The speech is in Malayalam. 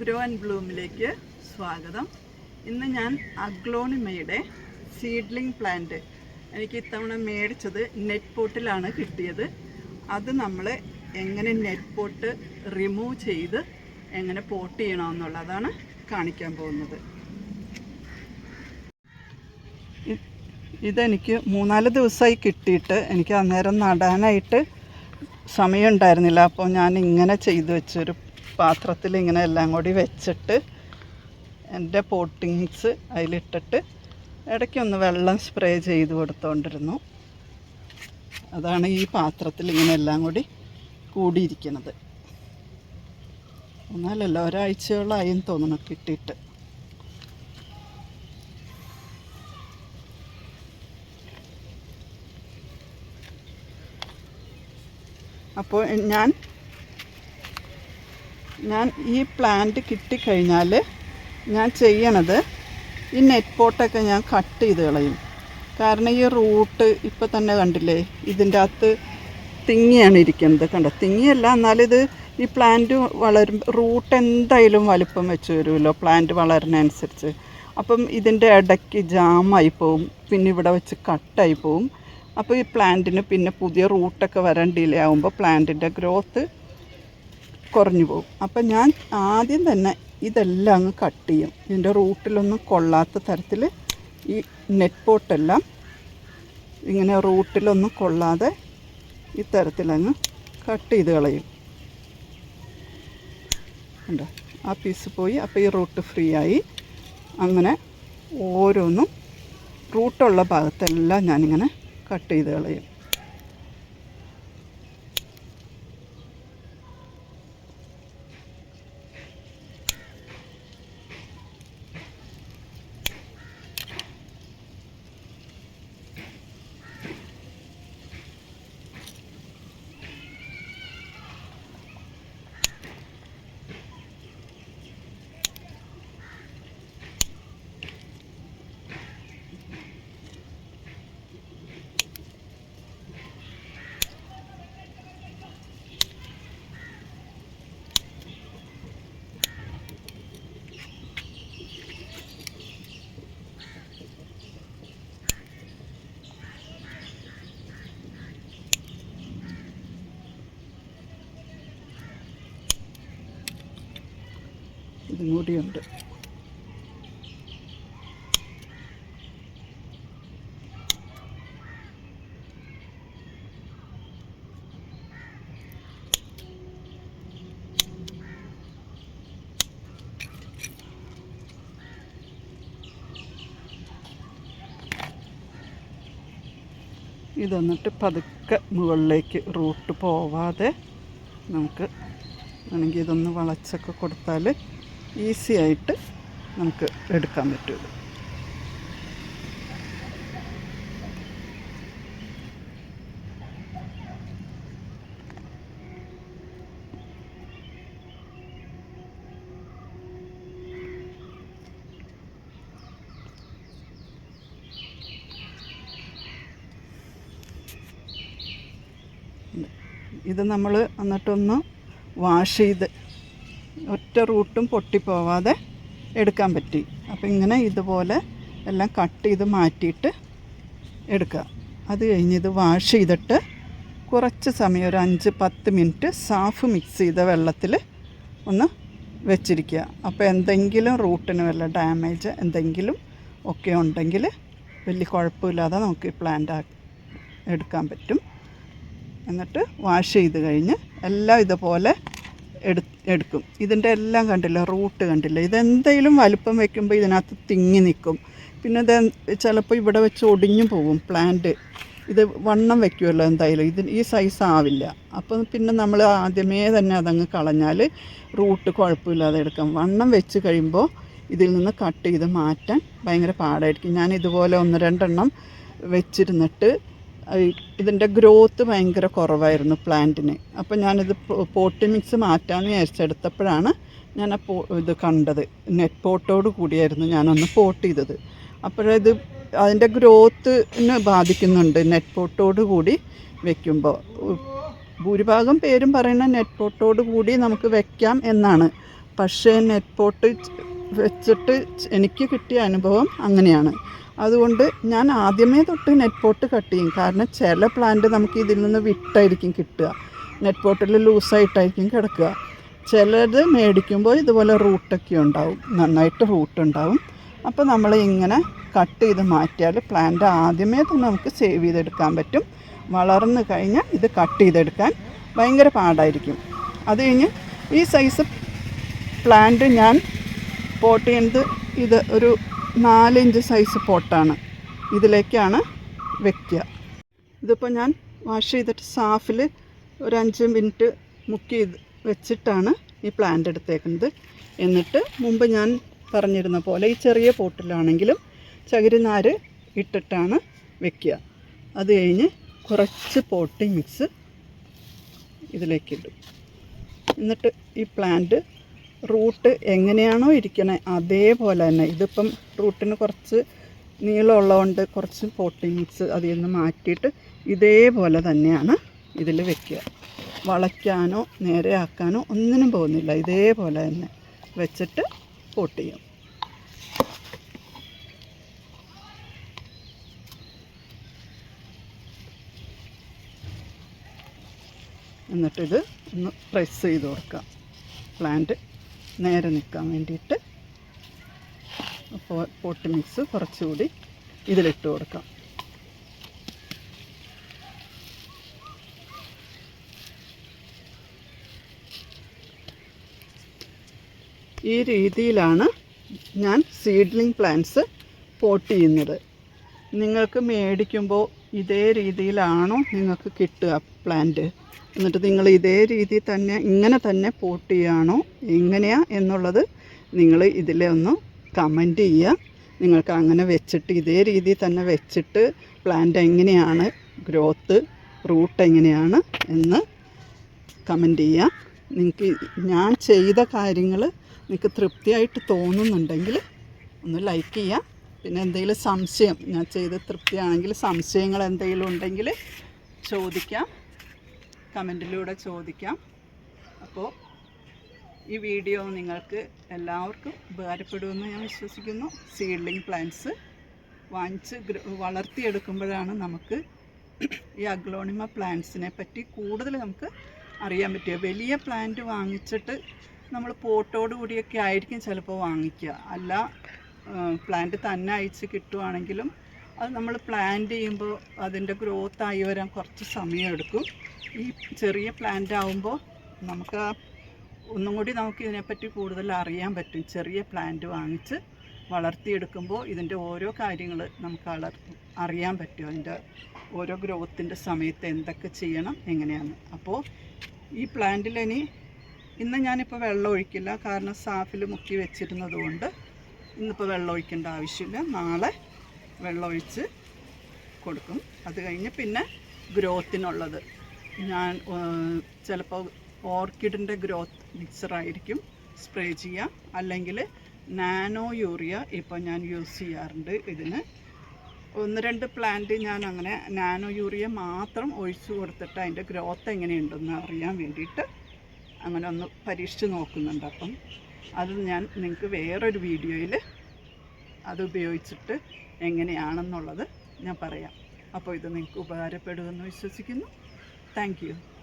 ഗ്രോ ആൻഡ് ബ്ലൂമിലേക്ക് സ്വാഗതം. ഇന്ന് ഞാൻ അഗ്ലോണിമയുടെ സീഡ്ലിംഗ് പ്ലാന്റ് എനിക്ക് ഇത്തവണ മേടിച്ചത് നെറ്റ് പോട്ടിലാണ് കിട്ടിയത്. അത് നമ്മൾ എങ്ങനെ നെറ്റ് പോട്ട് റിമൂവ് ചെയ്ത് എങ്ങനെ പോട്ട് ചെയ്യണമെന്നുള്ളതാണ് കാണിക്കാൻ പോകുന്നത്. ഇതെനിക്ക് മൂന്നാൽ ദിവസമായി കിട്ടിയിട്ട് എനിക്ക് അന്നേരം നടാനായിട്ട് സമയമുണ്ടായിരുന്നില്ല. അപ്പോൾ ഞാൻ ഇങ്ങനെ ചെയ്തു വെച്ചൊരു പാത്രത്തിൽ ഇങ്ങനെ എല്ലാം കൂടി വെച്ചിട്ട് എന്റെ പോട്ടിങ്സ് അതിലിട്ടിട്ട് ഇടയ്ക്കൊന്ന് വെള്ളം സ്പ്രേ ചെയ്ത് കൊടുത്തോണ്ടിരുന്നു. അതാണ് ഈ പാത്രത്തിൽ ഇങ്ങനെ എല്ലാം കൂടി കൂടിയിരിക്കുന്നത്. എന്നാലല്ല ഒരാഴ്ചയോളമായും തോന്നണം കിട്ടിയിട്ട്. അപ്പോൾ ഞാൻ ഞാൻ ഈ പ്ലാന്റ് കിട്ടിക്കഴിഞ്ഞാൽ ഞാൻ ചെയ്യണത് ഈ നെറ്റ് പോട്ടൊക്കെ ഞാൻ കട്ട് ചെയ്ത് കളയും. കാരണം ഈ റൂട്ട് ഇപ്പം തന്നെ കണ്ടില്ലേ ഇതിന്റെ അകത്ത് തിങ്ങിയാണ് ഇരിക്കുന്നത് കണ്ടോ? തിങ്ങിയല്ല എന്നാലിത് ഈ പ്ലാന്റ് വളരും റൂട്ട് എന്തായാലും വലുപ്പം വെച്ച് വരുമല്ലോ പ്ലാന്റ് വളരുന്നതനുസരിച്ച്. അപ്പം ഇതിന്റെ ഇടയ്ക്ക് ജാമായി പോവും പിന്നെ ഇവിടെ വെച്ച് കട്ടായി പോവും. അപ്പോൾ ഈ പ്ലാന്റിന് പിന്നെ പുതിയ റൂട്ടൊക്കെ വരാൻ ഡിലേ ആകുമ്പോൾ പ്ലാന്റിന്റെ ഗ്രോത്ത് കുറഞ്ഞു പോകും. അപ്പം ഞാൻ ആദ്യം തന്നെ ഇതെല്ലാം അങ്ങ് കട്ട് ചെയ്യും. ഇതിന്റെ റൂട്ടിലൊന്നും കൊള്ളാത്ത തരത്തിൽ ഈ നെറ്റ് പോട്ടെല്ലാം ഇങ്ങനെ റൂട്ടിലൊന്നും കൊള്ളാതെ ഈ തരത്തിലങ്ങ് കട്ട് ചെയ്ത് കളയും. ഉണ്ടോ ആ പീസ് പോയി. അപ്പോൾ ഈ റൂട്ട് ഫ്രീ ആയി. അങ്ങനെ ഓരോന്നും റൂട്ടുള്ള ഭാഗത്തെല്ലാം ഞാനിങ്ങനെ കട്ട് ചെയ്ത് കളയും. ഇതും കൂടിയുണ്ട് ഇതെന്നിട്ട് പതുക്കെ മുകളിലേക്ക് റൂട്ട് പോവാതെ നമുക്ക് വേണമെങ്കിൽ ഇതൊന്ന് വളച്ചൊക്കെ കൊടുത്താൽ ഈസി ആയിട്ട് നമുക്ക് എടുക്കാൻ പറ്റുള്ളൂ ഇത് നമ്മൾ എന്നിട്ടൊന്ന് വാഷ് ചെയ്ത് ഒറ്റ റൂട്ടും പൊട്ടിപ്പോവാതെ എടുക്കാൻ പറ്റി. അപ്പോൾ ഇങ്ങനെ ഇതുപോലെ എല്ലാം കട്ട് ചെയ്ത് മാറ്റിയിട്ട് എടുക്കുക. അത് കഴിഞ്ഞ് ഇത് വാഷ് ചെയ്തിട്ട് കുറച്ച് സമയം ഒരു അഞ്ച് പത്ത് മിനിറ്റ് സാഫ് മിക്സ് ചെയ്ത വെള്ളത്തിൽ ഒന്ന് വെച്ചിരിക്കുക. അപ്പോൾ എന്തെങ്കിലും റൂട്ടിന് വല്ല ഡാമേജ് എന്തെങ്കിലും ഒക്കെ ഉണ്ടെങ്കിൽ വലിയ കുഴപ്പമില്ലാതെ നമുക്ക് ഈ പ്ലാന്റ് എടുക്കാൻ പറ്റും. എന്നിട്ട് വാഷ് ചെയ്ത് കഴിഞ്ഞ് എല്ലാം ഇതുപോലെ എടുക്കും. ഇതിന്റെ എല്ലാം കണ്ടില്ല? റൂട്ട് കണ്ടില്ല? ഇതെന്തെങ്കിലും വലുപ്പം വെക്കുമ്പോൾ ഇതിനകത്ത് തിങ്ങി നിൽക്കും പിന്നെ ഇത് ചിലപ്പോൾ ഇവിടെ വെച്ച് ഒടിഞ്ഞു പോകും പ്ലാന്റ് ഇത് വണ്ണം വെക്കുമല്ലോ എന്തായാലും. ഇത് ഈ സൈസ് ആവില്ല. അപ്പം പിന്നെ നമ്മൾ ആദ്യമേ തന്നെ അതങ്ങ് കളഞ്ഞാൽ റൂട്ട് കുഴപ്പമില്ലാതെ എടുക്കാം. വണ്ണം വെച്ച് കഴിയുമ്പോൾ ഇതിൽ നിന്ന് കട്ട് ചെയ്ത് മാറ്റാൻ ഭയങ്കര പാടായിരിക്കും. ഞാൻ ഇതുപോലെ ഒന്ന് രണ്ടെണ്ണം വെച്ചിരുന്നിട്ട് ഇതിന്റെ ഗ്രോത്ത് ഭയങ്കര കുറവായിരുന്നു പ്ലാന്റിന്. അപ്പോൾ ഞാനിത് പോട്ട് മിക്സ് മാറ്റാമെന്ന് വിചാരിച്ചെടുത്തപ്പോഴാണ് ഞാൻ ആ പോ ഇത് കണ്ടത്. നെറ്റ് പോട്ടോട് കൂടിയായിരുന്നു ഞാനൊന്ന് പോട്ട് ചെയ്തത്. അപ്പോഴത് അതിന്റെ ഗ്രോത്തിന് ബാധിക്കുന്നുണ്ട് നെറ്റ് പോട്ടോട് കൂടി വെക്കുമ്പോൾ ഭൂരിഭാഗം പേരും പറയുന്ന നെറ്റ് പോട്ടോട് കൂടി നമുക്ക് വെക്കാം എന്നാണ്. പക്ഷേ നെറ്റ് പോട്ട് വെച്ചിട്ട് എനിക്ക് കിട്ടിയ അനുഭവം അങ്ങനെയാണ്. അതുകൊണ്ട് ഞാൻ ആദ്യമേ തൊട്ട് നെറ്റ് പോട്ട് കട്ട് ചെയ്യും. കാരണം ചില പ്ലാന്റ് നമുക്ക് ഇതിൽ നിന്ന് വിട്ടായിരിക്കും കിട്ടുക. നെറ്റ് പോട്ടിൽ ലൂസായിട്ടായിരിക്കും കിടക്കുക. ചിലത് മേടിക്കുമ്പോൾ ഇതുപോലെ റൂട്ടൊക്കെ ഉണ്ടാവും. നന്നായിട്ട് റൂട്ട് ഉണ്ടാവും. അപ്പോൾ നമ്മൾ ഇങ്ങനെ കട്ട് ചെയ്ത് മാറ്റിയാൽ പ്ലാന്റ് ആദ്യമേ തന്നെ നമുക്ക് സേവ് ചെയ്തെടുക്കാൻ പറ്റും. വളർന്നു കഴിഞ്ഞാൽ ഇത് കട്ട് ചെയ്തെടുക്കാൻ ഭയങ്കര പാടായിരിക്കും. അത് കഴിഞ്ഞ് ഈ സൈസ് പ്ലാന്റ് ഞാൻ പോട്ട് ചെയ്യുന്നത് ഇത് ഒരു നാലിഞ്ച് സൈസ് പോട്ടാണ്. ഇതിലേക്കാണ് വെക്കുക. ഇതിപ്പോൾ ഞാൻ വാഷ് ചെയ്തിട്ട് സാഫിൽ ഒരു അഞ്ച് മിനിറ്റ് മുക്കി വെച്ചിട്ടാണ് ഈ പ്ലാന്റ് എടുത്തേക്കുന്നത്. എന്നിട്ട് മുമ്പ് ഞാൻ പറഞ്ഞിരുന്ന പോലെ ഈ ചെറിയ പോട്ടിലാണെങ്കിലും ചകിരിനാര് ഇട്ടിട്ടാണ് വെക്കുക. അത് കഴിഞ്ഞ് കുറച്ച് പോട്ടിംഗ് മിക്സ് ഇതിലേക്കിടും എന്നിട്ട് ഈ പ്ലാന്റ് റൂട്ട് എങ്ങനെയാണോ ഇരിക്കണേ അതേപോലെ തന്നെ. ഇതിപ്പം റൂട്ടിന് കുറച്ച് നീളമുള്ളതുകൊണ്ട് കുറച്ച് പോട്ടിങ്സ് അതിൽ നിന്ന് മാറ്റിയിട്ട് ഇതേപോലെ തന്നെയാണ് ഇതിൽ വെക്കുക. വളയ്ക്കാനോ നേരെയാക്കാനോ ഒന്നിനും പോകുന്നില്ല. ഇതേപോലെ തന്നെ വെച്ചിട്ട് പോട്ട് ചെയ്യും. എന്നിട്ടിത് ഒന്ന് പ്രസ് ചെയ്ത് കൊടുക്കാം പ്ലാന്റ് നേരെ നിൽക്കാൻ വേണ്ടിയിട്ട് അപ്പോൾ പോട്ട് മിക്സ് കുറച്ചുകൂടി ഇതിലിട്ട് കൊടുക്കാം. ഈ രീതിയിലാണ് ഞാൻ സീഡ്ലിംഗ് പ്ലാന്റ്സ് പോട്ട് ചെയ്യുന്നത്. നിങ്ങൾക്ക് മേടിക്കുമ്പോൾ ഇതേ രീതിയിലാണോ നിങ്ങൾക്ക് കിട്ടുക പ്ലാന്റ് എന്നിട്ട് നിങ്ങൾ ഇതേ രീതിയിൽ തന്നെ ഇങ്ങനെ തന്നെ പോട്ട് ചെയ്യുകയാണോ? എങ്ങനെയാ എന്നുള്ളത് നിങ്ങൾ ഇതിലെ ഒന്ന് കമന്റ് ചെയ്യുക. നിങ്ങൾക്ക് അങ്ങനെ വെച്ചിട്ട് ഇതേ രീതിയിൽ തന്നെ വെച്ചിട്ട് പ്ലാന്റ് എങ്ങനെയാണ് ഗ്രോത്ത് റൂട്ട് എങ്ങനെയാണ് എന്ന് കമന്റ് ചെയ്യുക. നിങ്ങൾക്ക് ഞാൻ ചെയ്ത കാര്യങ്ങൾ നിങ്ങൾക്ക് തൃപ്തിയായിട്ട് തോന്നുന്നുണ്ടെങ്കിൽ ഒന്ന് ലൈക്ക് ചെയ്യുക. പിന്നെ എന്തെങ്കിലും സംശയം ഞാൻ ചെയ്ത് തൃപ്തിയാണെങ്കിൽ സംശയങ്ങൾ എന്തെങ്കിലും ഉണ്ടെങ്കിൽ ചോദിക്കാം. കമന്റിലൂടെ ചോദിക്കാം. അപ്പോൾ ഈ വീഡിയോ നിങ്ങൾക്ക് എല്ലാവർക്കും ഉപകാരപ്പെടുമെന്ന് ഞാൻ വിശ്വസിക്കുന്നു. സീഡ്ലിംഗ് പ്ലാന്റ്സ് വാങ്ങിച്ച് വളർത്തിയെടുക്കുമ്പോഴാണ് നമുക്ക് ഈ അഗ്ലോണിമ പ്ലാന്റ്സിനെ പറ്റി കൂടുതൽ നമുക്ക് അറിയാൻ പറ്റുക. വലിയ പ്ലാന്റ് വാങ്ങിച്ചിട്ട് നമ്മൾ പോട്ടോടുകൂടിയൊക്കെ ആയിരിക്കും ചിലപ്പോൾ വാങ്ങിക്കുക. അല്ല പ്ലാന്റ് തന്നെ അയച്ച് കിട്ടുവാണെങ്കിലും അത് നമ്മൾ പ്ലാന്റ് ചെയ്യുമ്പോൾ അതിന്റെ ഗ്രോത്ത് ആയി വരാൻ കുറച്ച് സമയം എടുക്കും ഈ ചെറിയ പ്ലാന്റ് ആവുമ്പോൾ നമുക്ക് ഒന്നും കൂടി നമുക്ക് ഇതിനെപ്പറ്റി കൂടുതൽ അറിയാൻ പറ്റും. ചെറിയ പ്ലാന്റ് വാങ്ങിച്ച് വളർത്തിയെടുക്കുമ്പോൾ ഇതിന്റെ ഓരോ കാര്യങ്ങൾ നമുക്ക് വളർ അറിയാൻ പറ്റും. അതിന്റെ ഓരോ ഗ്രോത്തിന്റെ സമയത്ത് എന്തൊക്കെ ചെയ്യണം എങ്ങനെയാണ്. അപ്പോൾ ഈ പ്ലാന്റിൽ ഇനി ഇന്ന് ഞാനിപ്പോൾ വെള്ളം ഒഴിക്കില്ല. കാരണം സാഫിൽ മുക്കി വെച്ചിരുന്നത് കൊണ്ട് ഇന്നിപ്പോൾ വെള്ളം ഒഴിക്കേണ്ട ആവശ്യമില്ല. നാളെ വെള്ളം ഒഴിച്ച് കൊടുക്കും. അത് കഴിഞ്ഞ് പിന്നെ ഗ്രോത്തിനുള്ളത്. ഞാൻ ചിലപ്പോൾ ഓർക്കിഡിന്റെ ഗ്രോത്ത് മിക്സറായിരിക്കും സ്പ്രേ ചെയ്യുക അല്ലെങ്കിൽ നാനോ യൂറിയ ഇപ്പോൾ ഞാൻ യൂസ് ചെയ്യാറുണ്ട് ഇതിന്. ഒന്ന് രണ്ട് പ്ലാന്റ് ഞാൻ അങ്ങനെ നാനോ യൂറിയ മാത്രം ഒഴിച്ചു കൊടുത്തിട്ട് അതിന്റെ ഗ്രോത്ത് എങ്ങനെയുണ്ടെന്ന് അറിയാൻ വേണ്ടിയിട്ട് അങ്ങനെ ഒന്ന് പരീക്ഷിച്ച് നോക്കുന്നുണ്ട് അപ്പം. അത് ഞാൻ നിങ്ങൾക്ക് വേറൊരു വീഡിയോയിൽ അത് ഉപയോഗിച്ചിട്ട് എങ്ങനെയാണെന്നുള്ളത് ഞാൻ പറയാം. അപ്പോൾ ഇത് നിങ്ങൾക്ക് ഉപകാരപ്പെടുമെന്ന് വിശ്വസിക്കുന്നു. താങ്ക്